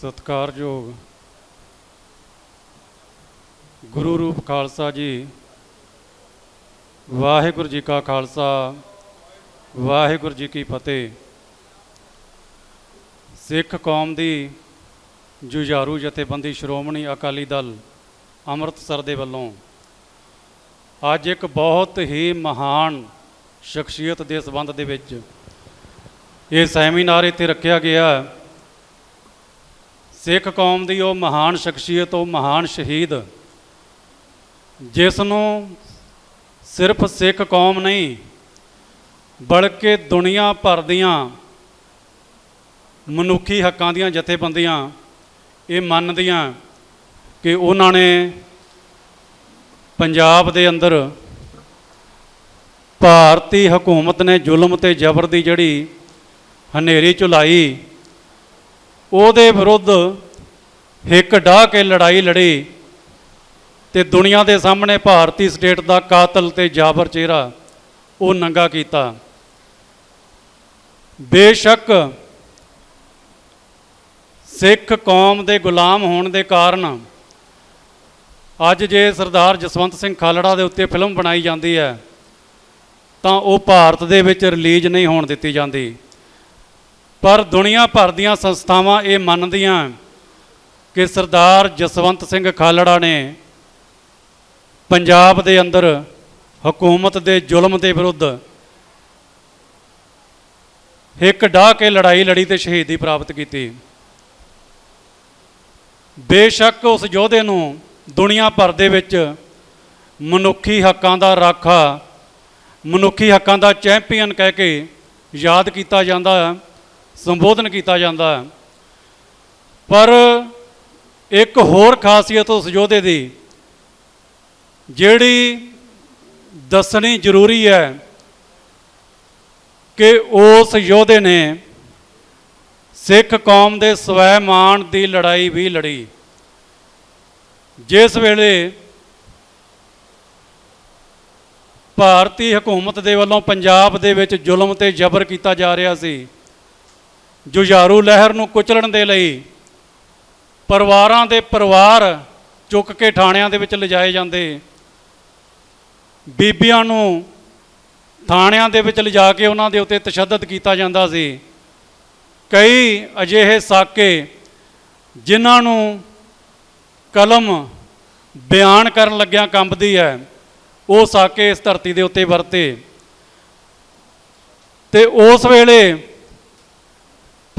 ਸਤਿਕਾਰਯੋਗ ਗੁਰੂ ਰੂਪ ਖਾਲਸਾ ਜੀ, ਵਾਹਿਗੁਰੂ ਜੀ ਕਾ ਖਾਲਸਾ, ਵਾਹਿਗੁਰੂ ਜੀ ਕੀ ਫਤਿਹ ਸਿੱਖ ਕੌਮ ਦੀ ਜੁਝਾਰੂ ਜਥੇਬੰਦੀ ਸ਼੍ਰੋਮਣੀ ਅਕਾਲੀ ਦਲ ਅੰਮ੍ਰਿਤਸਰ ਦੇ ਵੱਲੋਂ ਅੱਜ ਇੱਕ ਬਹੁਤ ਹੀ ਮਹਾਨ ਸ਼ਖਸੀਅਤ ਦੇ ਸਬੰਧ ਦੇ ਵਿੱਚ ਇਹ ਸੈਮੀਨਾਰ ਇੱਥੇ ਰੱਖਿਆ ਗਿਆ ਹੈ। ਸਿੱਖ ਕੌਮ ਦੀ ਉਹ ਮਹਾਨ ਸ਼ਖਸੀਅਤ, ਉਹ ਮਹਾਨ ਸ਼ਹੀਦ ਜਿਸ ਨੂੰ ਸਿਰਫ ਸਿੱਖ ਕੌਮ ਨਹੀਂ, ਬਲਕਿ ਦੁਨੀਆ ਭਰ ਦੀਆਂ ਮਨੁੱਖੀ ਹੱਕਾਂ ਦੀਆਂ ਜਥੇਬੰਦੀਆਂ ਇਹ ਮੰਨਦੀਆਂ ਕਿ ਉਹਨਾਂ ਨੇ ਪੰਜਾਬ ਦੇ ਅੰਦਰ ਭਾਰਤੀ ਹਕੂਮਤ ਨੇ ਜ਼ੁਲਮ ਤੇ ਜ਼ਬਰ ਦੀ ਜਿਹੜੀ ਹਨੇਰੀ ਚੁਲਾਈ ਉਹਦੇ ਵਿਰੁੱਧ ਹਿੱਕ ਢਾਹ ਕੇ ਲੜਾਈ ਲੜੀ ਤੇ ਦੁਨੀਆ ਦੇ ਸਾਹਮਣੇ ਭਾਰਤੀ ਸਟੇਟ ਦਾ ਕਾਤਲ ਤੇ ਜਾਬਰ ਚਿਹਰਾ ਉਹ ਨੰਗਾ ਕੀਤਾ। ਬੇਸ਼ੱਕ ਸਿੱਖ ਕੌਮ ਦੇ ਗੁਲਾਮ ਹੋਣ ਦੇ ਕਾਰਨ ਅੱਜ ਜੇ ਸਰਦਾਰ ਜਸਵੰਤ ਸਿੰਘ ਖਾਲੜਾ ਦੇ ਉੱਤੇ ਫਿਲਮ ਬਣਾਈ ਜਾਂਦੀ ਹੈ, ਤਾਂ ਉਹ ਭਾਰਤ ਦੇ ਵਿੱਚ ਰਿਲੀਜ਼ ਨਹੀਂ ਹੋਣ ਦਿੱਤੀ ਜਾਂਦੀ। ਪਰ ਦੁਨੀਆ ਭਰ ਦੀਆਂ ਸੰਸਥਾਵਾਂ ਇਹ ਮੰਨਦੀਆਂ ਕਿ ਸਰਦਾਰ ਜਸਵੰਤ ਸਿੰਘ ਖਾਲੜਾ ਨੇ ਪੰਜਾਬ ਦੇ ਅੰਦਰ ਹਕੂਮਤ ਦੇ ਜ਼ੁਲਮ ਦੇ ਵਿਰੁੱਧ ਹਿੱਕ ਡਾਹ ਕੇ ਲੜਾਈ ਲੜੀ ਤੇ ਸ਼ਹੀਦੀ ਪ੍ਰਾਪਤ ਕੀਤੀ। ਬੇਸ਼ੱਕ ਉਸ ਯੋਧੇ ਨੂੰ ਦੁਨੀਆ ਭਰ ਦੇ ਵਿੱਚ ਮਨੁੱਖੀ ਹੱਕਾਂ ਦਾ ਰਾਖਾ, ਮਨੁੱਖੀ ਹੱਕਾਂ ਦਾ ਚੈਂਪੀਅਨ ਕਹਿ ਕੇ ਯਾਦ ਕੀਤਾ ਜਾਂਦਾ। ਹੈ ਸੰਬੋਧਨ ਕੀਤਾ ਜਾਂਦਾ ਹੈ। ਪਰ ਇੱਕ ਹੋਰ ਖਾਸੀਅਤ ਉਸ ਯੋਧੇ ਦੀ, ਜਿਹੜੀ ਦੱਸਣੀ ਜ਼ਰੂਰੀ ਹੈ ਕਿ ਉਸ ਯੋਧੇ ਨੇ ਸਿੱਖ ਕੌਮ ਦੇ ਸਵੈਮਾਨ ਦੀ ਲੜਾਈ ਵੀ ਲੜੀ। ਜਿਸ ਵੇਲੇ ਭਾਰਤੀ ਹਕੂਮਤ ਦੇ ਵੱਲੋਂ ਪੰਜਾਬ ਦੇ ਵਿੱਚ ਜ਼ੁਲਮ ਤੇ ਜ਼ਬਰ ਕੀਤਾ ਜਾ ਰਿਹਾ ਸੀ ਜੁਝਾਰੂ ਲਹਿਰ ਨੂੰ ਕੁਚਲਣ ਦੇ ਲਈ ਪਰਿਵਾਰਾਂ ਦੇ ਪਰਿਵਾਰ ਚੁੱਕ ਕੇ ਥਾਣਿਆਂ ਦੇ ਵਿੱਚ ਲਿਜਾਏ ਜਾਂਦੇ। ਬੀਬੀਆਂ ਨੂੰ ਥਾਣਿਆਂ ਦੇ ਵਿੱਚ ਲਿਜਾ ਕੇ ਉਹਨਾਂ ਦੇ ਉੱਤੇ ਤਸ਼ੱਦਦ ਕੀਤਾ ਜਾਂਦਾ ਸੀ। ਕਈ ਅਜਿਹੇ ਸਾਕੇ ਜਿਨ੍ਹਾਂ ਨੂੰ ਕਲਮ ਬਿਆਨ ਕਰਨ ਲੱਗਿਆਂ ਕੰਬਦੀ ਹੈ, ਉਹ ਸਾਕੇ ਇਸ ਧਰਤੀ ਦੇ ਉੱਤੇ ਵਰਤੇ। ਤੇ ਉਸ ਵੇਲੇ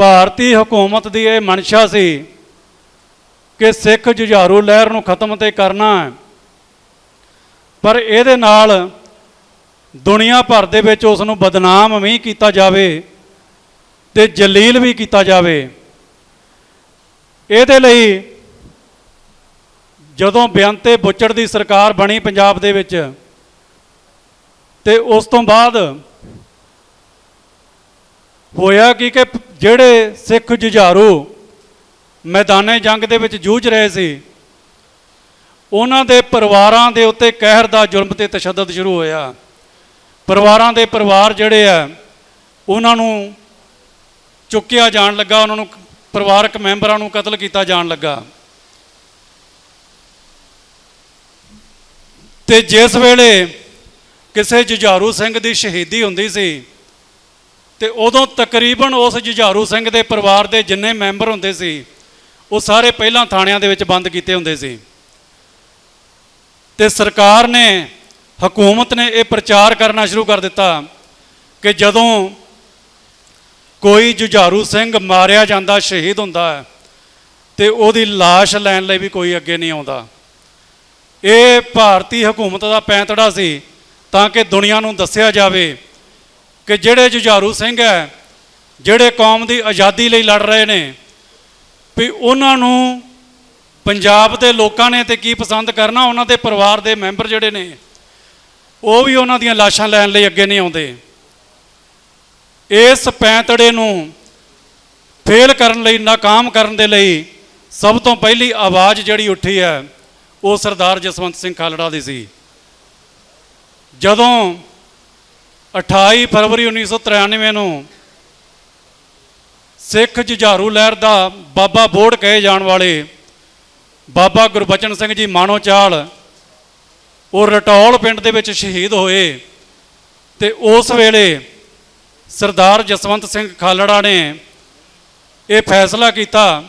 ਭਾਰਤੀ ਹਕੂਮਤ ਦੀ ਇਹ ਮਨਸ਼ਾ ਸੀ ਕਿ ਸਿੱਖ ਜੁਝਾਰੂ ਲਹਿਰ ਨੂੰ ਖਤਮ ਤੇ ਕਰਨਾ ਹੈ। ਪਰ ਇਹਦੇ ਨਾਲ ਦੁਨੀਆ ਭਰ ਦੇ ਵਿੱਚ ਉਸ ਨੂੰ ਬਦਨਾਮ ਵੀ ਕੀਤਾ ਜਾਵੇ ਤੇ ਜਲੀਲ ਵੀ ਕੀਤਾ ਜਾਵੇ। ਇਹਦੇ ਲਈ ਜਦੋਂ ਬਿਆੰਤੇ ਬੁੱਚੜ ਦੀ ਸਰਕਾਰ ਬਣੀ ਪੰਜਾਬ ਦੇ ਵਿੱਚ ਤੇ ਉਸ ਤੋਂ ਬਾਅਦ ਹੋਇਆ ਕੀ ਕਿ ਜਿਹੜੇ ਸਿੱਖ ਜੁਝਾਰੂ ਮੈਦਾਨੇ ਜੰਗ ਦੇ ਵਿੱਚ ਜੂਝ ਰਹੇ ਸੀ, ਉਹਨਾਂ ਦੇ ਪਰਿਵਾਰਾਂ ਦੇ ਉੱਤੇ ਕਹਿਰ ਦਾ ਜ਼ੁਲਮ ਤੇ ਤਸ਼ੱਦਦ ਸ਼ੁਰੂ ਹੋਇਆ। ਪਰਿਵਾਰਾਂ ਦੇ ਪਰਿਵਾਰ ਜਿਹੜੇ ਆ, ਉਹਨਾਂ ਨੂੰ ਚੁੱਕਿਆ ਜਾਣ ਲੱਗਾ, ਉਹਨਾਂ ਨੂੰ ਪਰਿਵਾਰਕ ਮੈਂਬਰਾਂ ਨੂੰ ਕਤਲ ਕੀਤਾ ਜਾਣ ਲੱਗਾ। ਤੇ ਜਿਸ ਵੇਲੇ ਕਿਸੇ ਜੁਝਾਰੂ ਸਿੰਘ ਦੀ ਸ਼ਹੀਦੀ ਹੁੰਦੀ ਸੀ ਤੇ ਉਦੋਂ ਤਕਰੀਬਨ ਉਸ ਜੁਝਾਰੂ ਸਿੰਘ ਦੇ ਪਰਿਵਾਰ ਦੇ ਜਿੰਨੇ ਮੈਂਬਰ ਹੁੰਦੇ ਸੀ, ਉਹ ਸਾਰੇ ਪਹਿਲਾਂ ਥਾਣਿਆਂ ਦੇ ਵਿੱਚ ਬੰਦ ਕੀਤੇ ਹੁੰਦੇ ਸੀ। ਤੇ ਸਰਕਾਰ ਨੇ, ਹਕੂਮਤ ਨੇ ਇਹ ਪ੍ਰਚਾਰ ਕਰਨਾ ਸ਼ੁਰੂ ਕਰ ਦਿੱਤਾ ਕਿ ਜਦੋਂ ਕੋਈ ਜੁਝਾਰੂ ਸਿੰਘ ਮਾਰਿਆ ਜਾਂਦਾ, ਸ਼ਹੀਦ ਹੁੰਦਾ ਹੈ, ਤੇ ਉਹਦੀ লাশ ਲੈਣ ਲਈ ਵੀ ਕੋਈ ਅੱਗੇ ਨਹੀਂ ਆਉਂਦਾ। ਇਹ ਭਾਰਤੀ ਹਕੂਮਤ ਦਾ ਪੈਂਤੜਾ ਸੀ ਤਾਂ ਕਿ ਦੁਨੀਆ ਨੂੰ ਦੱਸਿਆ ਜਾਵੇ ਕਿ ਜਿਹੜੇ ਜੁਝਾਰੂ ਸਿੰਘ ਹੈ, ਜਿਹੜੇ ਕੌਮ ਦੀ ਆਜ਼ਾਦੀ ਲਈ ਲੜ ਰਹੇ ਨੇ, ਵੀ ਉਹਨਾਂ ਨੂੰ ਪੰਜਾਬ ਦੇ ਲੋਕਾਂ ਨੇ ਤੇ ਕੀ ਪਸੰਦ ਕਰਨਾ, ਉਹਨਾਂ ਦੇ ਪਰਿਵਾਰ ਦੇ ਮੈਂਬਰ ਜਿਹੜੇ ਨੇ, ਉਹ ਵੀ ਉਹਨਾਂ ਦੀਆਂ ਲਾਸ਼ਾਂ ਲੈਣ ਲਈ ਅੱਗੇ ਨਹੀਂ ਆਉਂਦੇ। ਇਸ ਪੈਂਤੜੇ ਨੂੰ ਫੇਲ ਕਰਨ ਲਈ, ਨਾਕਾਮ ਕਰਨ ਦੇ ਲਈ ਸਭ ਤੋਂ ਪਹਿਲੀ ਆਵਾਜ਼ ਜਿਹੜੀ ਉੱਠੀ ਹੈ, ਉਹ ਸਰਦਾਰ ਜਸਵੰਤ ਸਿੰਘ ਖਾਲੜਾ ਦੀ ਸੀ। ਜਦੋਂ 28 ਫਰਵਰੀ 1993 ਨੂੰ ਸਿੱਖ ਜੁਝਾਰੂ ਲਹਿਰ ਦਾ ਬਾਬਾ ਬੋੜ ਕਹੇ ਜਾਣ ਵਾਲੇ ਬਾਬਾ ਗੁਰਬਚਨ ਸਿੰਘ ਜੀ ਮਾਣੋ ਚਾਲ ਉਹ ਰਟੌਲ ਪਿੰਡ ਦੇ ਵਿੱਚ ਸ਼ਹੀਦ ਹੋਏ ਤੇ ਉਸ ਵੇਲੇ ਸਰਦਾਰ ਜਸਵੰਤ ਸਿੰਘ ਖਾਲੜਾ ਨੇ ਇਹ ਫੈਸਲਾ ਕੀਤਾ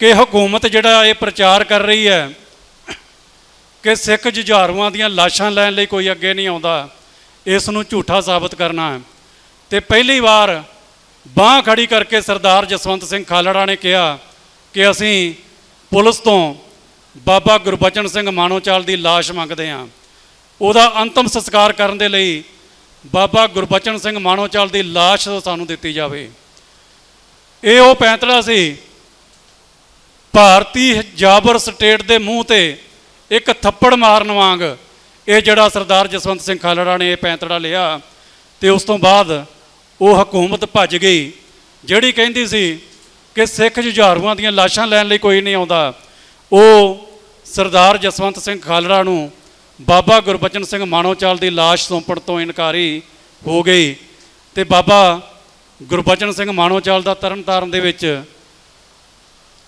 ਕਿ ਹਕੂਮਤ ਜਿਹੜਾ ਇਹ ਪ੍ਰਚਾਰ ਕਰ ਰਹੀ ਹੈ ਕਿ ਸਿੱਖ ਜੁਝਾਰੂਆਂ ਦੀਆਂ ਲਾਸ਼ਾਂ ਲੈਣ ਲਈ ਕੋਈ ਅੱਗੇ ਨਹੀਂ ਆਉਂਦਾ। ਇਸ ਨੂੰ ਝੂਠਾ ਸਾਬਤ ਕਰਨਾ ਹੈ। ਤੇ ਪਹਿਲੀ ਵਾਰ ਬਾਹ ਖੜੀ ਕਰਕੇ ਸਰਦਾਰ ਜਸਵੰਤ ਸਿੰਘ ਖਾਲੜਾ ਨੇ ਕਿਹਾ ਕਿ ਅਸੀਂ ਪੁਲਿਸ ਤੋਂ ਬਾਬਾ ਗੁਰਬਚਨ ਸਿੰਘ ਮਾਨੋਚਾਲ ਦੀ ਲਾਸ਼ ਮੰਗਦੇ ਹਾਂ। ਉਹਦਾ ਅੰਤਮ ਸੰਸਕਾਰ ਕਰਨ ਦੇ ਲਈ ਬਾਬਾ ਗੁਰਬਚਨ ਸਿੰਘ ਮਾਨੋਚਾਲ ਦੀ ਲਾਸ਼ ਸਾਨੂੰ ਦਿੱਤੀ ਜਾਵੇ। ਇਹ ਉਹ ਪੈਂਤੜਾ ਸੀ, ਭਾਰਤੀ ਜਾਬਰ ਸਟੇਟ ਦੇ ਮੂੰਹ ਤੇ ਇੱਕ ਥੱਪੜ ਮਾਰਨ ਵਾਂਗ ਇਹ ਜਿਹੜਾ ਸਰਦਾਰ ਜਸਵੰਤ ਸਿੰਘ ਖਾਲੜਾ ਨੇ ਇਹ ਪੈਂਤੜਾ ਲਿਆ ਤੇ ਉਸ ਤੋਂ ਬਾਅਦ ਉਹ ਹਕੂਮਤ ਭੱਜ ਗਈ, ਜਿਹੜੀ ਕਹਿੰਦੀ ਸੀ ਕਿ ਸਿੱਖ ਜੁਝਾਰੂਆਂ ਦੀਆਂ ਲਾਸ਼ਾਂ ਲੈਣ ਲਈ ਕੋਈ ਨਹੀਂ ਆਉਂਦਾ, ਉਹ ਸਰਦਾਰ ਜਸਵੰਤ ਸਿੰਘ ਖਾਲੜਾ ਨੂੰ ਬਾਬਾ ਗੁਰਬਚਨ ਸਿੰਘ ਮਾਣੋਚਾਲ ਦੀ ਲਾਸ਼ ਸੌਂਪਣ ਤੋਂ ਇਨਕਾਰੀ ਹੋ ਗਈ ਤੇ ਬਾਬਾ ਗੁਰਬਚਨ ਸਿੰਘ ਮਾਣੋਚਾਲ ਦਾ ਤਰਨਤਾਰਨ ਦੇ ਵਿੱਚ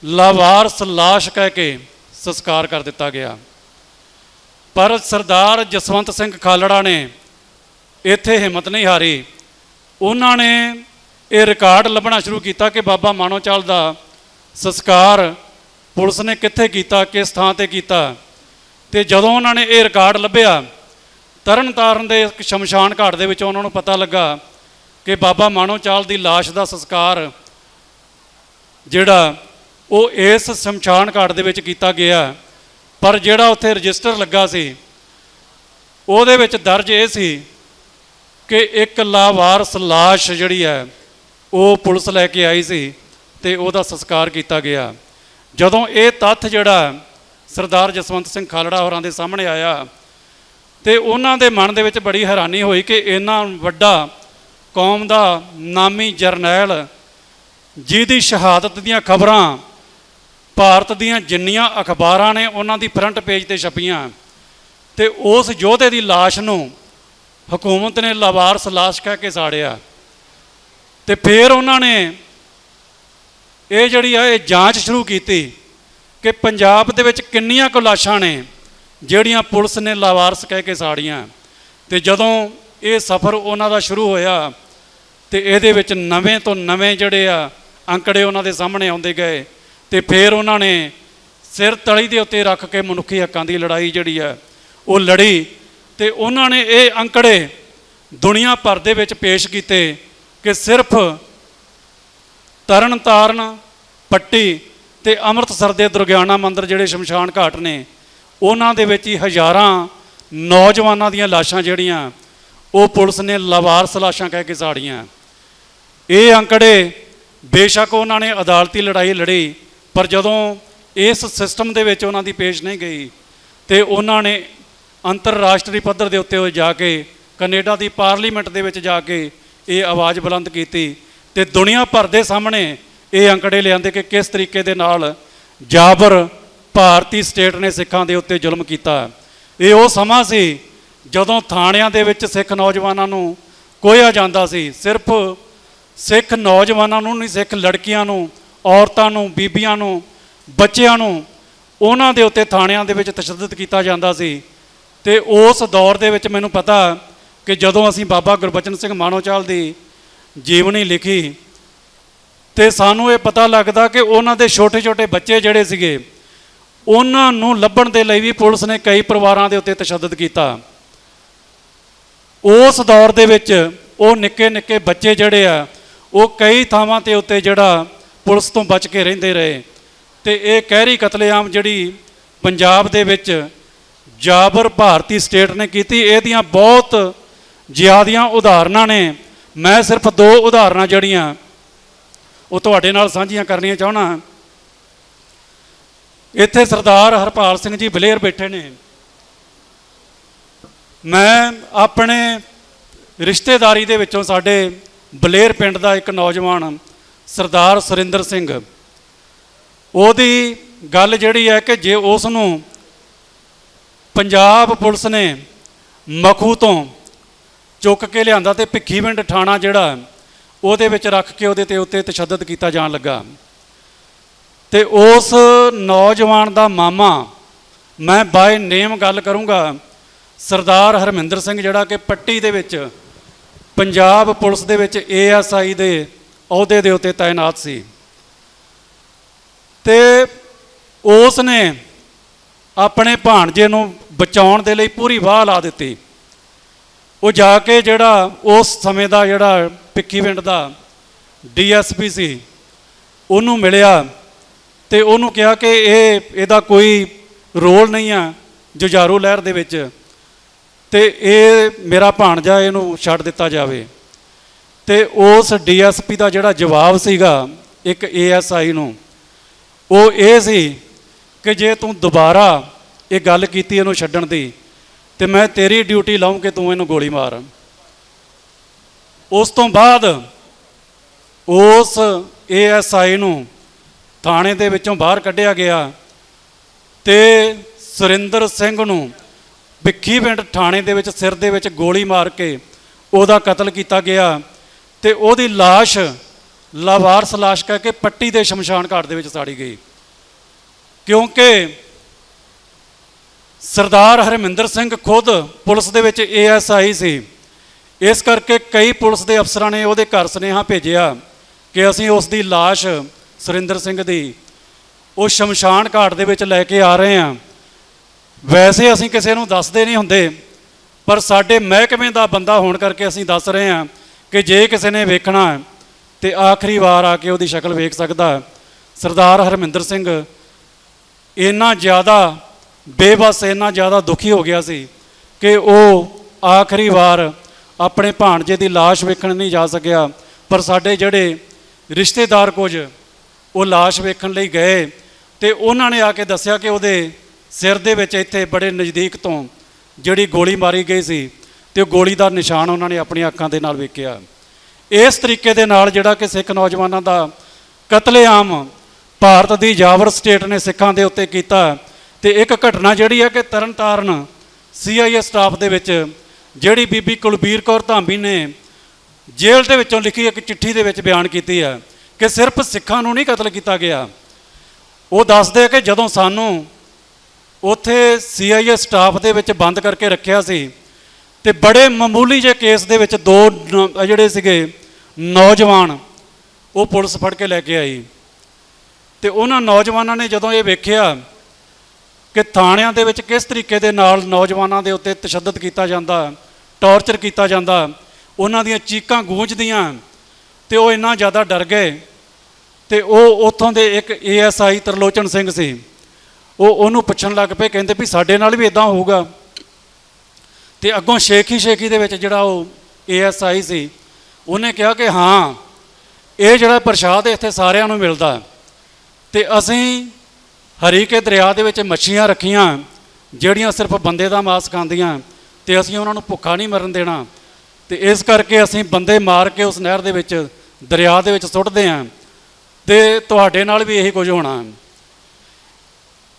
ਲਾਵਾਰਸ ਲਾਸ਼ ਕਹਿ ਕੇ ਸੰਸਕਾਰ ਕਰ ਦਿੱਤਾ ਗਿਆ। ਪਰ ਸਰਦਾਰ ਜਸਵੰਤ ਸਿੰਘ ਖਾਲੜਾ ਨੇ ਇੱਥੇ ਹਿੰਮਤ ਨਹੀਂ ਹਾਰੀ। ਉਹਨਾਂ ਨੇ ਇਹ ਰਿਕਾਰਡ ਲੱਭਣਾ ਸ਼ੁਰੂ ਕੀਤਾ ਕਿ ਬਾਬਾ ਮਾਨੋਚਾਲ ਦਾ ਸੰਸਕਾਰ ਪੁਲਿਸ ਨੇ ਕਿੱਥੇ ਕੀਤਾ, ਕਿਸ ਥਾਂ ਤੇ ਕੀਤਾ। ਤੇ ਜਦੋਂ ਉਹਨਾਂ ਨੇ ਇਹ ਰਿਕਾਰਡ ਲੱਭਿਆ, ਤਰਨਤਾਰਨ ਦੇ ਇੱਕ ਸ਼ਮਸ਼ਾਨ ਘਾਟ ਦੇ ਵਿੱਚ ਉਹਨਾਂ ਨੂੰ ਪਤਾ ਲੱਗਾ ਕਿ ਬਾਬਾ ਮਾਨੋਚਾਲ ਦੀ ਲਾਸ਼ ਦਾ ਸੰਸਕਾਰ ਜਿਹੜਾ ਉਹ ਇਸ ਸ਼ਮਸ਼ਾਨ ਘਾਟ ਦੇ ਵਿੱਚ ਕੀਤਾ ਗਿਆ। ਪਰ ਜਿਹੜਾ ਉੱਥੇ ਰਜਿਸਟਰ ਲੱਗਾ ਸੀ, ਉਹਦੇ ਵਿੱਚ ਦਰਜ ਇਹ ਸੀ ਕਿ ਇੱਕ ਲਾਵਾਰਸ ਲਾਸ਼ ਜਿਹੜੀ ਹੈ, ਉਹ ਪੁਲਿਸ ਲੈ ਕੇ ਆਈ ਸੀ ਤੇ ਉਹਦਾ ਸੰਸਕਾਰ ਕੀਤਾ ਗਿਆ। ਜਦੋਂ ਇਹ ਤੱਥ ਜਿਹੜਾ ਸਰਦਾਰ ਜਸਵੰਤ ਸਿੰਘ ਖਾਲੜਾ ਹੋਰਾਂ ਦੇ ਸਾਹਮਣੇ ਆਇਆ ਤੇ ਉਹਨਾਂ ਦੇ ਮਨ ਦੇ ਵਿੱਚ ਬੜੀ ਹੈਰਾਨੀ ਹੋਈ ਕਿ ਇੰਨਾ ਵੱਡਾ ਕੌਮ ਦਾ ਨਾਮੀ ਜਰਨੈਲ ਜਿਹਦੀ ਸ਼ਹਾਦਤ ਦੀਆਂ ਖਬਰਾਂ ਭਾਰਤ ਦੀਆਂ ਜਿੰਨੀਆਂ ਅਖਬਾਰਾਂ ਨੇ ਉਹਨਾਂ ਦੀ ਫਰੰਟ ਪੇਜ ਤੇ ਛਪੀਆਂ ਤੇ ਉਸ ਯੋਧੇ ਦੀ ਲਾਸ਼ ਨੂੰ ਹਕੂਮਤ ਨੇ ਲਵਾਰਸ ਲਾਸ਼ ਕਹਿ ਕੇ ਸਾੜਿਆ। ਤੇ ਫਿਰ ਉਹਨਾਂ ਨੇ ਇਹ ਜਿਹੜੀ ਆ, ਇਹ ਜਾਂਚ ਸ਼ੁਰੂ ਕੀਤੀ ਕਿ ਪੰਜਾਬ ਦੇ ਵਿੱਚ ਕਿੰਨੀਆਂ ਕੁ ਲਾਸ਼ਾਂ ਨੇ ਜਿਹੜੀਆਂ ਪੁਲਿਸ ਨੇ ਲਾਵਾਰਸ ਕਹਿ ਕੇ ਸਾੜੀਆਂ। ਤੇ ਜਦੋਂ ਇਹ ਸਫ਼ਰ ਉਹਨਾਂ ਦਾ ਸ਼ੁਰੂ ਹੋਇਆ ਤੇ ਇਹਦੇ ਵਿੱਚ ਨਵੇਂ ਤੋਂ ਨਵੇਂ ਜਿਹੜੇ ਆ ਅੰਕੜੇ ਉਹਨਾਂ ਦੇ ਸਾਹਮਣੇ ਆਉਂਦੇ ਗਏ। ਤੇ ਫਿਰ ਉਹਨਾਂ ਨੇ ਸਿਰ ਤਲੀ ਦੇ ਉੱਤੇ ਰੱਖ ਕੇ ਮਨੁੱਖੀ ਹੱਕਾਂ ਦੀ ਲੜਾਈ ਜਿਹੜੀ ਹੈ, ਉਹ ਲੜੀ ਤੇ ਉਹਨਾਂ ਨੇ ਇਹ ਅੰਕੜੇ ਦੁਨੀਆ ਭਰ ਦੇ ਵਿੱਚ ਪੇਸ਼ ਕੀਤੇ ਕਿ ਸਿਰਫ ਤਰਨ ਤਾਰਨ, ਪੱਟੀ ਤੇ ਅੰਮ੍ਰਿਤਸਰ ਦੇ ਦੁਰਗਿਆਨਾ ਮੰਦਿਰ ਜਿਹੜੇ ਸ਼ਮਸ਼ਾਨ ਘਾਟ ਨੇ, ਉਹਨਾਂ ਦੇ ਵਿੱਚ ਹੀ ਹਜ਼ਾਰਾਂ ਨੌਜਵਾਨਾਂ ਦੀਆਂ ਲਾਸ਼ਾਂ ਜਿਹੜੀਆਂ, ਉਹ ਪੁਲਿਸ ਨੇ ਲਵਾਰਸ ਲਾਸ਼ਾਂ ਕਹਿ ਕੇ ਸਾੜੀਆਂ। ਇਹ ਅੰਕੜੇ ਬੇਸ਼ੱਕ ਉਹਨਾਂ ਨੇ ਅਦਾਲਤੀ ਲੜਾਈ ਲੜੀ ਪਰ ਜਦੋਂ ਇਸ ਸਿਸਟਮ ਦੇ ਵਿੱਚ ਉਹਨਾਂ ਦੀ ਪੇਸ਼ ਨਹੀਂ ਗਈ ਤੇ ਉਹਨਾਂ ਨੇ ਅੰਤਰਰਾਸ਼ਟਰੀ ਪੱਧਰ ਦੇ ਉੱਤੇ ਉਹ ਜਾ ਕੇ ਕੈਨੇਡਾ ਦੀ ਪਾਰਲੀਮੈਂਟ ਦੇ ਵਿੱਚ ਜਾ ਕੇ ਇਹ ਆਵਾਜ਼ ਬੁਲੰਦ ਕੀਤੀ ਤੇ ਦੁਨੀਆ ਭਰ ਦੇ ਸਾਹਮਣੇ ਇਹ ਅੰਕੜੇ ਲਿਆਂਦੇ ਕਿ ਕਿਸ ਤਰੀਕੇ ਦੇ ਨਾਲ ਜਾਬਰ ਭਾਰਤੀ ਸਟੇਟ ਨੇ ਸਿੱਖਾਂ ਦੇ ਉੱਤੇ ਜ਼ੁਲਮ ਕੀਤਾ। ਇਹ ਉਹ ਸਮਾਂ ਸੀ ਜਦੋਂ ਥਾਣਿਆਂ ਦੇ ਵਿੱਚ ਸਿੱਖ ਨੌਜਵਾਨਾਂ ਨੂੰ ਕੋਇਆ ਜਾਂਦਾ ਸੀ। ਸਿਰਫ ਸਿੱਖ ਨੌਜਵਾਨਾਂ ਨੂੰ ਨਹੀਂ, ਸਿੱਖ ਲੜਕੀਆਂ ਨੂੰ ਔਰਤਾਂ ਨੂੰ, ਬੀਬੀਆਂ ਨੂੰ, ਬੱਚਿਆਂ ਨੂੰ ਉਹਨਾਂ ਦੇ ਉੱਤੇ ਥਾਣਿਆਂ ਦੇ ਵਿੱਚ ਤਸ਼ੱਦਦ ਕੀਤਾ ਜਾਂਦਾ ਸੀ। ਤੇ ਉਸ ਦੌਰ ਦੇ ਵਿੱਚ ਮੈਨੂੰ ਪਤਾ ਕਿ ਜਦੋਂ ਅਸੀਂ ਬਾਬਾ ਗੁਰਬਚਨ ਸਿੰਘ ਮਾਨੋਚਾਲ ਦੀ ਜੀਵਨੀ ਲਿਖੀ ਤੇ ਸਾਨੂੰ ਇਹ ਪਤਾ ਲੱਗਦਾ ਕਿ ਉਹਨਾਂ ਦੇ ਛੋਟੇ-ਛੋਟੇ ਬੱਚੇ ਜਿਹੜੇ ਸੀਗੇ, ਉਹਨਾਂ ਨੂੰ ਲੱਭਣ ਦੇ ਲਈ ਵੀ ਪੁਲਿਸ ਨੇ ਕਈ ਪਰਿਵਾਰਾਂ ਦੇ ਉੱਤੇ ਤਸ਼ੱਦਦ ਕੀਤਾ। ਉਸ ਦੌਰ ਦੇ ਵਿੱਚ ਉਹ ਨਿੱਕੇ-ਨਿੱਕੇ ਬੱਚੇ ਜਿਹੜੇ ਆ, ਉਹ ਕਈ ਥਾਵਾਂ ਤੇ ਉੱਤੇ ਜਿਹੜਾ ਪੁਲਿਸ ਤੋਂ ਬਚ ਕੇ ਰਹਿੰਦੇ ਰਹੇ। ਤੇ ਇਹ ਕਹਿਰੀ ਕਤਲੇਆਮ ਜਿਹੜੀ ਪੰਜਾਬ ਦੇ ਵਿੱਚ ਜਾਬਰ ਭਾਰਤੀ ਸਟੇਟ ਨੇ ਕੀਤੀ, ਇਹਦੀਆਂ ਬਹੁਤ ਜ਼ਿਆਦੀਆਂ ਉਦਾਹਰਨਾਂ ਨੇ। ਮੈਂ ਸਿਰਫ ਦੋ ਉਦਾਹਰਨਾਂ ਜਿਹੜੀਆਂ ਉਹ ਤੁਹਾਡੇ ਨਾਲ ਸਾਂਝੀਆਂ ਕਰਨੀਆਂ ਚਾਹਣਾ ਇੱਥੇ ਸਰਦਾਰ ਹਰਪਾਲ ਸਿੰਘ ਜੀ ਬਲੇਰ ਬੈਠੇ ਨੇ। ਮੈਂ ਆਪਣੇ ਰਿਸ਼ਤੇਦਾਰੀ ਦੇ ਵਿੱਚੋਂ ਸਾਡੇ ਬਲੇਰ ਪਿੰਡ ਦਾ ਇੱਕ ਨੌਜਵਾਨ ਸਰਦਾਰ ਸੁਰਿੰਦਰ ਸਿੰਘ। ਉਹਦੀ ਗੱਲ ਜਿਹੜੀ ਹੈ ਕਿ ਜੇ ਉਸ ਨੂੰ ਪੰਜਾਬ ਪੁਲਿਸ ਨੇ ਮਖੂ ਤੋਂ ਚੁੱਕ ਕੇ ਲਿਆਂਦਾ ਤੇ ਭਿੱਖੀਵਿੰਡ ਥਾਣਾ ਜਿਹੜਾ ਉਹਦੇ ਵਿੱਚ ਰੱਖ ਕੇ ਉਹਦੇ ਤੇ ਉੱਤੇ ਤਸ਼ੱਦਦ ਕੀਤਾ ਜਾਣ ਲੱਗਾ। ਤੇ ਉਸ ਨੌਜਵਾਨ ਦਾ ਮਾਮਾ, ਮੈਂ ਬਾਏ ਨੇਮ ਗੱਲ ਕਰੂੰਗਾ, ਸਰਦਾਰ ਹਰਮਿੰਦਰ ਸਿੰਘ ਜਿਹੜਾ ਕਿ ਪੱਟੀ ਦੇ ਵਿੱਚ ਪੰਜਾਬ ਪੁਲਿਸ ਦੇ ਵਿੱਚ ਏਐਸਆਈ ਦੇ ਅਹੁਦੇ ਦੇ ਉੱਤੇ ਤਾਇਨਾਤ ਸੀ। ਤੇ ਉਸ ਨੇ ਆਪਣੇ ਭਾਣਜੇ ਨੂੰ ਬਚਾਉਣ ਦੇ ਲਈ ਪੂਰੀ ਵਾਹ ਲਾ ਦਿੱਤੀ। ਉਹ ਜਾ ਕੇ ਜਿਹੜਾ ਉਸ ਸਮੇਂ ਦਾ ਜਿਹੜਾ ਪਿੱਕੀਵਿੰਡ ਦਾ ਡੀਐਸਪੀ ਸੀ, ਉਹਨੂੰ ਮਿਲਿਆ ਤੇ ਉਹਨੂੰ ਕਿਹਾ ਕਿ ਇਹ, ਇਹਦਾ ਕੋਈ ਰੋਲ ਨਹੀਂ ਆ ਜੁਝਾਰੂ ਲਹਿਰ ਦੇ ਵਿੱਚ ਤੇ ਇਹ ਮੇਰਾ ਭਾਣਜਾ ਇਹਨੂੰ ਛੱਡ ਦਿੱਤਾ ਜਾਵੇ। ਤੇ ਉਸ ਡੀਐਸਪੀ ਦਾ ਜਿਹੜਾ ਜਵਾਬ ਸੀਗਾ, ਇੱਕ ਏਐਸਆਈ ਨੂੰ, ਉਹ ਇਹ ਸੀ ਕਿ ਜੇ ਤੂੰ ਦੁਬਾਰਾ ਇਹ ਗੱਲ ਕੀਤੀ ਇਹਨੂੰ ਛੱਡਣ ਦੀ, ਤੇ ਮੈਂ ਤੇਰੀ ਡਿਊਟੀ ਲਾਉਂ ਕਿ ਤੂੰ ਇਹਨੂੰ ਗੋਲੀ ਮਾਰ। ਉਸ ਤੋਂ ਬਾਅਦ ਉਸ ਏਐਸਆਈ ਨੂੰ ਥਾਣੇ ਦੇ ਵਿੱਚੋਂ ਬਾਹਰ ਕੱਢਿਆ ਗਿਆ ਤੇ ਸੁਰਿੰਦਰ ਸਿੰਘ ਨੂੰ ਭਿੱਖੀ ਪਿੰਡ ਥਾਣੇ ਦੇ ਵਿੱਚ ਸਿਰ ਦੇ ਵਿੱਚ ਗੋਲੀ ਮਾਰ ਕੇ ਉਹਦਾ ਕਤਲ ਕੀਤਾ ਗਿਆ। ਤੇ ਉਹਦੀ লাশ ਲਾਵਾਰਸ লাশ ਕਰਕੇ ਪੱਟੀ ਦੇ ਸ਼ਮਸ਼ਾਨ ਘਾਟ ਦੇ ਵਿੱਚ ਸਾੜੀ ਗਈ ਕਿਉਂਕਿ ਸਰਦਾਰ ਹਰਮਿੰਦਰ ਸਿੰਘ ਖੁਦ ਪੁਲਿਸ ਦੇ ਵਿੱਚ ਏਐਸਆਈ ਸੀ ਇਸ ਕਰਕੇ ਕਈ ਪੁਲਿਸ ਦੇ ਅਫਸਰਾਂ ਨੇ ਉਹਦੇ ਘਰ ਸੁਨੇਹਾ ਭੇਜਿਆ ਕਿ ਅਸੀਂ ਉਸ ਦੀ লাশ ਸੁਰਿੰਦਰ ਸਿੰਘ ਦੀ ਉਹ ਸ਼ਮਸ਼ਾਨ ਘਾਟ ਦੇ ਵਿੱਚ ਲੈ ਕੇ ਆ ਰਹੇ ਹਾਂ ਵੈਸੇ ਅਸੀਂ ਕਿਸੇ ਨੂੰ ਦੱਸਦੇ ਨਹੀਂ ਹੁੰਦੇ ਪਰ ਸਾਡੇ ਮਹਿਕਮੇ ਦਾ ਬੰਦਾ ਹੋਣ ਕਰਕੇ ਅਸੀਂ ਦੱਸ ਰਹੇ ਹਾਂ ਕਿ ਜੇ ਕਿਸੇ ਨੇ ਵੇਖਣਾ ਹੈ ਤੇ ਆਖਰੀ ਵਾਰ ਆ ਕੇ ਉਹਦੀ ਸ਼ਕਲ ਵੇਖ ਸਕਦਾ ਹੈ। ਸਰਦਾਰ ਹਰਮਿੰਦਰ ਸਿੰਘ ਇੰਨਾ ਜ਼ਿਆਦਾ ਬੇਬਸ ਇੰਨਾ ਜ਼ਿਆਦਾ ਦੁਖੀ ਹੋ ਗਿਆ ਸੀ ਕਿ ਉਹ ਆਖਰੀ ਵਾਰ ਆਪਣੇ ਭਾਣਜੇ ਦੀ লাশ ਵੇਖਣ ਨਹੀਂ ਜਾ ਸਕਿਆ ਪਰ ਸਾਡੇ ਜਿਹੜੇ ਰਿਸ਼ਤੇਦਾਰ ਕੁਝ ਉਹ লাশ ਵੇਖਣ ਲਈ ਗਏ ਤੇ ਉਹਨਾਂ ਨੇ ਆ ਕੇ ਦੱਸਿਆ ਕਿ ਉਹਦੇ ਸਿਰ ਦੇ ਵਿੱਚ ਇੱਥੇ ਬੜੇ ਨਜ਼ਦੀਕ ਤੋਂ ਜਿਹੜੀ ਗੋਲੀ ਮਾਰੀ ਗਈ ਸੀ ਤੇ ਉਹ ਗੋਲੀ ਦਾ ਨਿਸ਼ਾਨ ਉਹਨਾਂ ਨੇ ਆਪਣੀਆਂ ਅੱਖਾਂ ਦੇ ਨਾਲ ਵੇਖਿਆ। ਇਸ ਤਰੀਕੇ ਦੇ ਨਾਲ ਜਿਹੜਾ ਕਿ ਸਿੱਖ ਨੌਜਵਾਨਾਂ ਦਾ ਕਤਲੇਆਮ ਭਾਰਤ ਦੀ ਜਾਵਰ ਸਟੇਟ ਨੇ ਸਿੱਖਾਂ ਦੇ ਉੱਤੇ ਕੀਤਾ ਤੇ ਇੱਕ ਘਟਨਾ ਜਿਹੜੀ ਹੈ ਕਿ ਤਰਨਤਾਰਨ ਸੀਆਈਏ ਸਟਾਫ ਦੇ ਵਿੱਚ ਜਿਹੜੀ ਬੀਬੀ ਕੁਲਬੀਰ ਕੌਰ ਧਾਮੀ ਨੇ ਜੇਲ੍ਹ ਦੇ ਵਿੱਚੋਂ ਲਿਖੀ ਇੱਕ ਚਿੱਠੀ ਦੇ ਵਿੱਚ ਬਿਆਨ ਕੀਤੀ ਹੈ ਕਿ ਸਿਰਫ ਸਿੱਖਾਂ ਨੂੰ ਨਹੀਂ ਕਤਲ ਕੀਤਾ ਗਿਆ। ਉਹ ਦੱਸਦੇ ਕਿ ਜਦੋਂ ਸਾਨੂੰ ਉੱਥੇ ਸੀਆਈਏ ਸਟਾਫ ਦੇ ਵਿੱਚ ਬੰਦ ਕਰਕੇ ਰੱਖਿਆ ਸੀ ਤੇ ਬੜੇ ਮਾਮੂਲੀ ਜਿਹੇ ਕੇਸ ਦੇ ਵਿੱਚ ਦੋ ਨ- ਜਿਹੜੇ ਸੀਗੇ ਨੌਜਵਾਨ, ਉਹ ਪੁਲਿਸ ਫੜ ਕੇ ਲੈ ਕੇ ਆਈ। ਤੇ ਉਹਨਾਂ ਨੌਜਵਾਨਾਂ ਨੇ ਜਦੋਂ ਇਹ ਵੇਖਿਆ ਕਿ ਥਾਣਿਆਂ ਦੇ ਵਿੱਚ ਕਿਸ ਤਰੀਕੇ ਦੇ ਨਾਲ ਨੌਜਵਾਨਾਂ ਦੇ ਉੱਤੇ ਤਸ਼ੱਦਦ ਕੀਤਾ ਜਾਂਦਾ, ਟੌਰਚਰ ਕੀਤਾ ਜਾਂਦਾ, ਉਹਨਾਂ ਦੀਆਂ ਚੀਕਾਂ ਗੂੰਜਦੀਆਂ, ਤੇ ਉਹ ਇੰਨਾ ਜ਼ਿਆਦਾ ਡਰ ਗਏ, ਤੇ ਉਹ ਉੱਥੋਂ ਦੇ ਇੱਕ ਏਐਸਆਈ ਤਰਲੋਚਨ ਸਿੰਘ ਸੀ, ਉਹ ਉਹਨੂੰ ਪੁੱਛਣ ਲੱਗ ਪਏ, ਕਹਿੰਦੇ ਵੀ ਸਾਡੇ ਨਾਲ ਵੀ ਇਦਾਂ ਹੋਊਗਾ। ਤੇ ਅੱਗੋਂ ਸ਼ੇਖੀ ਸ਼ੇਖੀ ਦੇ ਵਿੱਚ ਜਿਹੜਾ ਉਹ ਏਐਸਆਈ ਸੀ, ਉਹਨੇ ਕਿਹਾ ਕਿ ਹਾਂ, ਇਹ ਜਿਹੜਾ ਪ੍ਰਸ਼ਾਦ ਇੱਥੇ ਸਾਰਿਆਂ ਨੂੰ ਮਿਲਦਾ ਤੇ ਅਸੀਂ ਹਰੀਕੇ ਦਰਿਆ ਦੇ ਵਿੱਚ ਮੱਛੀਆਂ ਰੱਖੀਆਂ, ਜਿਹੜੀਆਂ ਸਿਰਫ ਬੰਦੇ ਦਾ ਮਾਸ ਖਾਂਦੀਆਂ ਤੇ ਅਸੀਂ ਉਹਨਾਂ ਨੂੰ ਭੁੱਖਾ ਨਹੀਂ ਮਰਨ ਦੇਣਾ। ਤੇ ਇਸ ਕਰਕੇ ਅਸੀਂ ਬੰਦੇ ਮਾਰ ਕੇ ਉਸ ਨਹਿਰ ਦੇ ਵਿੱਚ, ਦਰਿਆ ਦੇ ਵਿੱਚ ਸੁੱਟਦੇ ਹਾਂ ਤੇ ਤੁਹਾਡੇ ਨਾਲ ਵੀ ਇਹੀ ਕੁਝ ਹੋਣਾ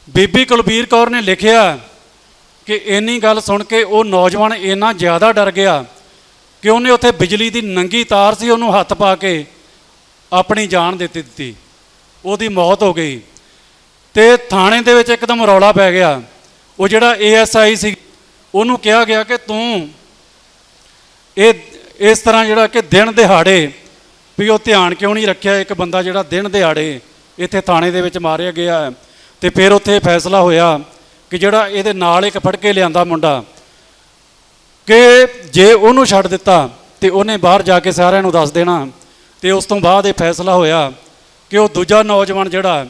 ਬੀਬੀ ਕੁਲਬੀਰ ਕੌਰ ਨੇ ਲਿਖਿਆ ਕਿ ਇੰਨੀ ਗੱਲ ਸੁਣ ਕੇ ਉਹ ਨੌਜਵਾਨ ਇੰਨਾ ਜ਼ਿਆਦਾ ਡਰ ਗਿਆ ਕਿ ਉਹਨੇ ਉੱਥੇ ਬਿਜਲੀ ਦੀ ਨੰਗੀ ਤਾਰ ਸੀ, ਉਹਨੂੰ ਹੱਥ ਪਾ ਕੇ ਆਪਣੀ ਜਾਨ ਦੇ ਦਿੱਤੀ। ਉਹਦੀ ਮੌਤ ਹੋ ਗਈ। ਤੇ ਥਾਣੇ ਦੇ ਵਿੱਚ ਇੱਕਦਮ ਰੌਲਾ ਪੈ ਗਿਆ। ਉਹ ਜਿਹੜਾ ਏਐਸਆਈ ਸੀ, ਉਹਨੂੰ ਕਿਹਾ ਗਿਆ ਕਿ ਤੂੰ ਇਹ, ਇਸ ਤਰ੍ਹਾਂ ਜਿਹੜਾ ਕਿ ਦਿਨ ਦਿਹਾੜੇ ਵੀ ਉਹ ਧਿਆਨ ਕਿਉਂ ਨਹੀਂ ਰੱਖਿਆ, ਇੱਕ ਬੰਦਾ ਜਿਹੜਾ ਦਿਨ ਦਿਹਾੜੇ ਇੱਥੇ ਥਾਣੇ ਦੇ ਵਿੱਚ ਮਾਰਿਆ ਗਿਆ ਹੈ। ਤੇ ਫਿਰ ਉੱਥੇ ਫੈਸਲਾ ਹੋਇਆ ਕਿ ਜਿਹੜਾ ਇਹਦੇ ਨਾਲ ਇੱਕ ਫੜ ਕੇ ਲਿਆਂਦਾ ਮੁੰਡਾ, ਕਿ ਜੇ ਉਹਨੂੰ ਛੱਡ ਦਿੱਤਾ ਤੇ ਉਹਨੇ ਬਾਹਰ ਜਾ ਕੇ ਸਾਰਿਆਂ ਨੂੰ ਦੱਸ ਦੇਣਾ, ਤੇ ਉਸ ਤੋਂ ਬਾਅਦ ਇਹ ਫੈਸਲਾ ਹੋਇਆ ਕਿ ਉਹ ਦੂਜਾ ਨੌਜਵਾਨ ਜਿਹੜਾ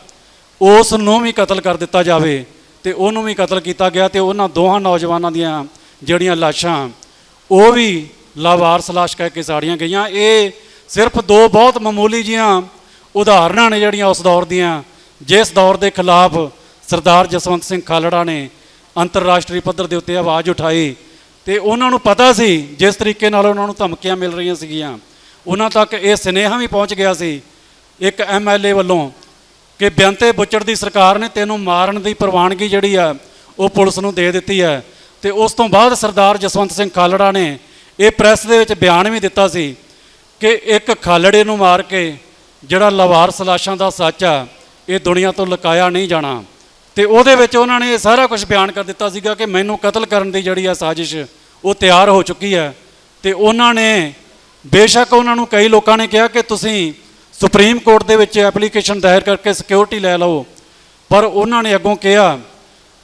ਉਸ ਨੂੰ ਵੀ ਕਤਲ ਕਰ ਦਿੱਤਾ ਜਾਵੇ ਤੇ ਉਹਨੂੰ ਵੀ ਕਤਲ ਕੀਤਾ ਗਿਆ ਤੇ ਉਹਨਾਂ ਦੋਹਾਂ ਨੌਜਵਾਨਾਂ ਦੀਆਂ ਜਿਹੜੀਆਂ ਲਾਸ਼ਾਂ, ਉਹ ਵੀ ਲਾਵਾਰਸ ਲਾਸ਼ ਕਹਿ ਕੇ ਸਾੜੀਆਂ ਗਈਆਂ। ਇਹ ਸਿਰਫ ਦੋ ਬਹੁਤ ਮਾਮੂਲੀ ਜੀਆਂ ਉਦਾਹਰਨਾਂ ਨੇ ਜਿਹੜੀਆਂ ਉਸ ਦੌਰ ਦੀਆਂ, ਜਿਸ ਦੌਰ ਦੇ ਖਿਲਾਫ ਸਰਦਾਰ ਜਸਵੰਤ ਸਿੰਘ ਖਾਲੜਾ ਨੇ ਅੰਤਰਰਾਸ਼ਟਰੀ ਪੱਧਰ ਦੇ ਉੱਤੇ ਆਵਾਜ਼ ਉਠਾਈ ਤੇ ਉਹਨਾਂ ਨੂੰ ਪਤਾ ਸੀ ਜਿਸ ਤਰੀਕੇ ਨਾਲ ਉਹਨਾਂ ਨੂੰ ਧਮਕੀਆਂ ਮਿਲ ਰਹੀਆਂ ਸੀਗੀਆਂ। ਉਹਨਾਂ ਤੱਕ ਇਹ ਸੁਨੇਹਾ ਵੀ ਪਹੁੰਚ ਗਿਆ ਸੀ ਇੱਕ ਐਮਐਲਏ ਵੱਲੋਂ ਕਿ ਬਿਆੰਤੇ ਬੁੱਚੜ ਦੀ ਸਰਕਾਰ ਨੇ ਤੈਨੂੰ ਮਾਰਨ ਦੀ ਪ੍ਰਵਾਨਗੀ ਜਿਹੜੀ ਆ, ਉਹ ਪੁਲਿਸ ਨੂੰ ਦੇ ਦਿੱਤੀ ਹੈ ਤੇ ਉਸ ਤੋਂ ਬਾਅਦ ਸਰਦਾਰ ਜਸਵੰਤ ਸਿੰਘ ਖਾਲੜਾ ਨੇ ਇਹ ਪ੍ਰੈਸ ਦੇ ਵਿੱਚ ਬਿਆਨ ਵੀ ਦਿੱਤਾ ਸੀ ਕਿ ਇੱਕ ਖਾਲੜੇ ਨੂੰ ਮਾਰ ਕੇ ਜਿਹੜਾ ਲਵਾਰਸ ਲਾਸ਼ਾਂ ਦਾ ਸੱਚ ਆ, ਇਹ ਦੁਨੀਆ ਤੋਂ ਲਕਾਇਆ ਨਹੀਂ ਜਾਣਾ। ਤੇ ਉਹਦੇ ਵਿੱਚ ਉਹਨਾਂ ਨੇ ਸਾਰਾ ਕੁਝ ਬਿਆਨ ਕਰ ਦਿੱਤਾ ਸੀਗਾ ਕਿ ਮੈਨੂੰ ਕਤਲ ਕਰਨ ਦੀ ਜਿਹੜੀ ਆ ਸਾਜ਼ਿਸ਼, ਉਹ ਤਿਆਰ ਹੋ ਚੁੱਕੀ ਹੈ। ਤੇ ਉਹਨਾਂ ਨੇ ਬੇਸ਼ੱਕ ਉਹਨਾਂ ਨੂੰ ਕਈ ਲੋਕਾਂ ਨੇ ਕਿਹਾ ਕਿ ਤੁਸੀਂ ਸੁਪਰੀਮ ਕੋਰਟ ਦੇ ਵਿੱਚ ਐਪਲੀਕੇਸ਼ਨ ਦਾਇਰ ਕਰਕੇ ਸਿਕਿਉਰਿਟੀ ਲੈ ਲਓ। ਪਰ ਉਹਨਾਂ ਨੇ ਅੱਗੋਂ ਕਿਹਾ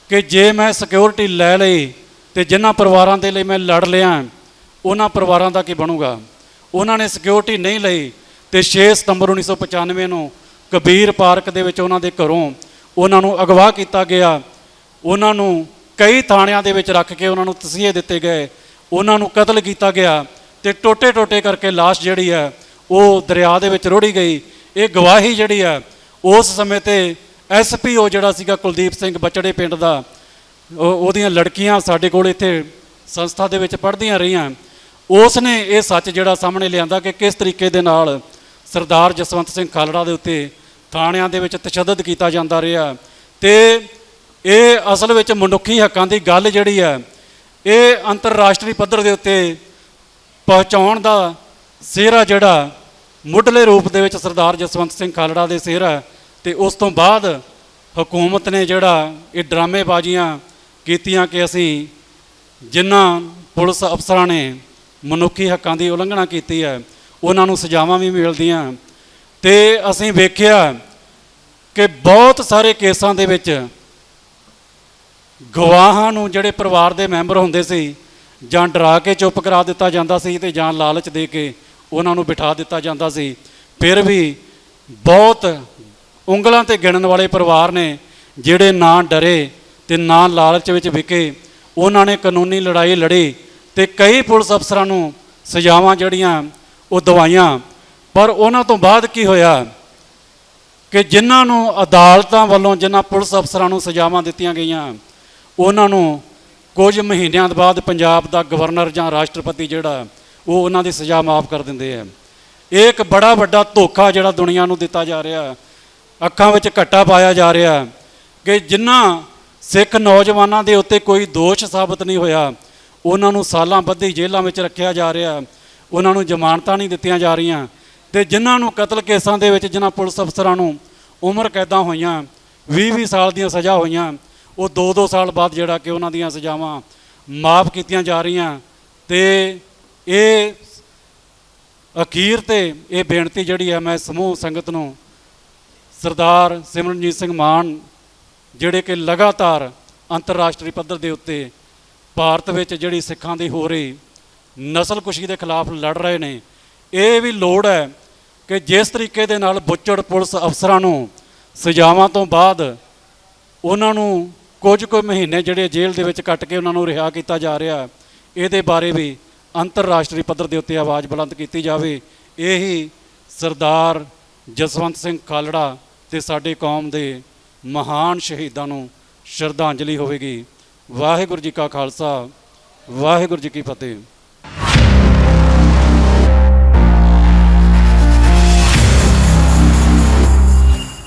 ਕਿ ਜੇ ਮੈਂ ਸਿਕਿਉਰਿਟੀ ਲੈ ਲਈ ਤੇ ਜਿਨ੍ਹਾਂ ਪਰਿਵਾਰਾਂ ਦੇ ਲਈ ਮੈਂ ਲੜ ਲਿਆ, ਉਹਨਾਂ ਪਰਿਵਾਰਾਂ ਦਾ ਕੀ ਬਣੂਗਾ? ਉਹਨਾਂ ਨੇ ਸਿਕਿਉਰਿਟੀ ਨਹੀਂ ਲਈ ਤੇ 6 ਸਤੰਬਰ 1995 ਨੂੰ ਕਬੀਰ ਪਾਰਕ ਦੇ ਵਿੱਚ ਉਹਨਾਂ ਦੇ ਘਰੋਂ ਉਹਨਾਂ ਨੂੰ ਅਗਵਾ ਕੀਤਾ ਗਿਆ। ਉਹਨਾਂ ਨੂੰ ਕਈ ਥਾਣਿਆਂ ਦੇ ਵਿੱਚ ਰੱਖ ਕੇ ਉਹਨਾਂ ਨੂੰ ਤਸੀਹੇ ਦਿੱਤੇ ਗਏ। ਉਹਨਾਂ ਨੂੰ ਕਤਲ ਕੀਤਾ ਗਿਆ ਤੇ ਟੋਟੇ ਟੋਟੇ ਕਰਕੇ ਲਾਸ਼ ਜਿਹੜੀ ਹੈ, ਉਹ ਦਰਿਆ ਦੇ ਵਿੱਚ ਰੋੜੀ ਗਈ। ਇਹ ਗਵਾਹੀ ਜਿਹੜੀ ਹੈ, ਉਸ ਸਮੇਂ ਤੇ ਐਸਪੀਓ ਜਿਹੜਾ ਸੀਗਾ ਕੁਲਦੀਪ ਸਿੰਘ ਬਚੜੇ ਪਿੰਡ ਦਾ, ਉਹ- ਉਹਦੀਆਂ ਲੜਕੀਆਂ ਸਾਡੇ ਕੋਲ ਇੱਥੇ ਸੰਸਥਾ ਦੇ ਵਿੱਚ ਪੜ੍ਹਦੀਆਂ ਰਹੀਆਂ। ਉਸ ਨੇ ਇਹ ਸੱਚ ਜਿਹੜਾ ਸਾਹਮਣੇ ਲਿਆਂਦਾ ਕਿ ਕਿਸ ਤਰੀਕੇ ਦੇ ਨਾਲ ਸਰਦਾਰ ਜਸਵੰਤ ਸਿੰਘ ਖਾਲੜਾ ਦੇ ਉੱਤੇ ਥਾਣਿਆਂ ਦੇ ਵਿੱਚ ਤਸ਼ੱਦਦ ਕੀਤਾ ਜਾਂਦਾ ਰਿਹਾ ਤੇ ਇਹ ਅਸਲ ਵਿੱਚ ਮਨੁੱਖੀ ਹੱਕਾਂ ਦੀ ਗੱਲ ਜਿਹੜੀ ਹੈ, ਇਹ ਅੰਤਰਰਾਸ਼ਟਰੀ ਪੱਧਰ ਦੇ ਉੱਤੇ ਪਹੁੰਚਾਉਣ ਦਾ ਸਿਹਰਾ ਜਿਹੜਾ ਮੁੱਢਲੇ ਰੂਪ ਦੇ ਵਿੱਚ ਸਰਦਾਰ ਜਸਵੰਤ ਸਿੰਘ ਖਾਲੜਾ ਦੇ ਸਿਹਰਾ ਤੇ ਉਸ ਤੋਂ ਬਾਅਦ ਹਕੂਮਤ ਨੇ ਜਿਹੜਾ ਇਹ ਡਰਾਮੇਬਾਜ਼ੀਆਂ ਕੀਤੀਆਂ ਕਿ ਅਸੀਂ ਜਿਨ੍ਹਾਂ ਪੁਲਿਸ ਅਫਸਰਾਂ ਨੇ ਮਨੁੱਖੀ ਹੱਕਾਂ ਦੀ ਉਲੰਘਣਾ ਕੀਤੀ ਹੈ, ਉਹਨਾਂ ਨੂੰ ਸਜ਼ਾਵਾਂ ਵੀ ਮਿਲਦੀਆਂ। ਤੇ ਅਸੀਂ ਵੇਖਿਆ ਕਿ ਬਹੁਤ ਸਾਰੇ ਕੇਸਾਂ ਦੇ ਵਿੱਚ ਗਵਾਹਾਂ ਨੂੰ ਜਿਹੜੇ ਪਰਿਵਾਰ ਦੇ ਮੈਂਬਰ ਹੁੰਦੇ ਸੀ, ਜਾਂ ਡਰਾ ਕੇ ਚੁੱਪ ਕਰਾ ਦਿੱਤਾ ਜਾਂਦਾ ਸੀ ਤੇ ਜਾਂ ਲਾਲਚ ਦੇ ਕੇ ਉਹਨਾਂ ਨੂੰ ਬਿਠਾ ਦਿੱਤਾ ਜਾਂਦਾ ਸੀ, ਫਿਰ ਵੀ ਬਹੁਤ ਉਂਗਲਾਂ ਤੇ ਗਿਣਨ ਵਾਲੇ ਪਰਿਵਾਰ ਨੇ ਜਿਹੜੇ ਨਾ ਡਰੇ ਤੇ ਨਾ ਲਾਲਚ ਵਿੱਚ ਵਿਕੇ, ਉਹਨਾਂ ਨੇ ਕਾਨੂੰਨੀ ਲੜਾਈ ਲੜੀ ਤੇ ਕਈ ਪੁਲਿਸ ਅਫਸਰਾਂ ਨੂੰ ਸਜ਼ਾਵਾਂ ਜਿਹੜੀਆਂ ਉਹ ਦਵਾਈਆਂ। ਪਰ ਉਹਨਾਂ ਤੋਂ ਬਾਅਦ ਕੀ ਹੋਇਆ ਕਿ ਜਿਨ੍ਹਾਂ ਨੂੰ ਅਦਾਲਤਾਂ ਵੱਲੋਂ, ਜਿਨ੍ਹਾਂ ਪੁਲਿਸ ਅਫਸਰਾਂ ਨੂੰ ਸਜ਼ਾਵਾਂ ਦਿੱਤੀਆਂ ਗਈਆਂ, ਉਹਨਾਂ ਨੂੰ ਕੁਝ ਮਹੀਨਿਆਂ ਤੋਂ ਬਾਅਦ ਪੰਜਾਬ ਦਾ ਗਵਰਨਰ ਜਾਂ ਰਾਸ਼ਟਰਪਤੀ ਜਿਹੜਾ, ਉਹ ਉਹਨਾਂ ਦੀ ਸਜ਼ਾ ਮਾਫ ਕਰ ਦਿੰਦੇ ਆ। ਇਹ ਇੱਕ ਬੜਾ ਵੱਡਾ ਧੋਖਾ ਜਿਹੜਾ ਦੁਨੀਆ ਨੂੰ ਦਿੱਤਾ ਜਾ ਰਿਹਾ। ਅੱਖਾਂ ਵਿੱਚ ਘੱਟਾ ਪਾਇਆ ਜਾ ਰਿਹਾ ਕਿ ਜਿਨ੍ਹਾਂ ਸਿੱਖ ਨੌਜਵਾਨਾਂ ਦੇ ਉੱਤੇ ਕੋਈ ਦੋਸ਼ ਸਾਬਤ ਨਹੀਂ ਹੋਇਆ, ਉਹਨਾਂ ਨੂੰ ਸਾਲਾਂ ਬੱਧੀ ਜੇਲ੍ਹਾਂ ਵਿੱਚ ਰੱਖਿਆ ਜਾ ਰਿਹਾ। ਉਹਨਾਂ ਨੂੰ ਜ਼ਮਾਨਤਾਂ ਨਹੀਂ ਦਿੱਤੀਆਂ ਜਾ ਰਹੀਆਂ। ਤੇ ਜਿਨ੍ਹਾਂ ਨੂੰ ਕਤਲ ਕੇਸਾਂ ਦੇ ਵਿੱਚ ਜਿਨ੍ਹਾਂ ਪੁਲਿਸ ਅਫਸਰਾਂ ਨੂੰ ਉਮਰ ਕੈਦਾਂ ਹੋਈਆਂ 20-20 ਸਾਲ ਦੀਆਂ ਸਜ਼ਾ ਹੋਈਆਂ, ਉਹ 2-2 ਸਾਲ ਬਾਅਦ ਜਿਹੜਾ ਕਿ ਉਹਨਾਂ ਦੀਆਂ ਸਜ਼ਾਵਾਂ ਮਾਫ ਕੀਤੀਆਂ ਜਾ ਰਹੀਆਂ ਤੇ ਇਹ ਅਖੀਰ ਤੇ ਇਹ ਬੇਨਤੀ ਜਿਹੜੀ ਹੈ ਮੈਂ ਸਮੂਹ ਸੰਗਤ ਨੂੰ ਸਰਦਾਰ ਸਿਮਰਨਜੀਤ ਸਿੰਘ ਮਾਨ, ਜਿਹੜੇ ਕਿ ਲਗਾਤਾਰ ਅੰਤਰਰਾਸ਼ਟਰੀ ਪੱਧਰ ਦੇ ਉੱਤੇ ਭਾਰਤ ਵਿੱਚ ਜਿਹੜੀ ਸਿੱਖਾਂ ਦੀ ਹੋ ਰਹੀ ਨਸਲਕੁਸ਼ੀ ਦੇ ਖਿਲਾਫ ਲੜ ਰਹੇ ਨੇ, ਇਹ ਵੀ ਲੋੜ ਹੈ ਕਿ ਜਿਸ ਤਰੀਕੇ ਦੇ ਨਾਲ ਬੁੱਚੜ ਪੁਲਿਸ ਅਫਸਰਾਂ ਨੂੰ ਸਜ਼ਾਵਾਂ ਤੋਂ ਬਾਅਦ ਉਹਨਾਂ ਨੂੰ ਕੁਝ ਕੁ ਮਹੀਨੇ ਜਿਹੜੇ ਜੇਲ੍ਹ ਦੇ ਵਿੱਚ ਕੱਟ ਕੇ ਉਹਨਾਂ ਨੂੰ ਰਿਹਾ ਕੀਤਾ ਜਾ ਰਿਹਾ, ਇਹਦੇ ਬਾਰੇ ਵੀ ਅੰਤਰਰਾਸ਼ਟਰੀ ਪੱਧਰ ਦੇ ਉੱਤੇ ਆਵਾਜ਼ ਬੁਲੰਦ ਕੀਤੀ ਜਾਵੇ। ਇਹੀ ਸਰਦਾਰ ਜਸਵੰਤ ਸਿੰਘ ਖਾਲੜਾ ਤੇ ਸਾਡੇ ਕੌਮ ਦੇ ਮਹਾਨ ਸ਼ਹੀਦਾਂ ਨੂੰ ਸ਼ਰਧਾਂਜਲੀ ਹੋਵੇਗੀ। ਵਾਹਿਗੁਰੂ ਜੀ ਕਾ ਖਾਲਸਾ, ਵਾਹਿਗੁਰੂ ਜੀ ਕੀ ਫਤਿਹ।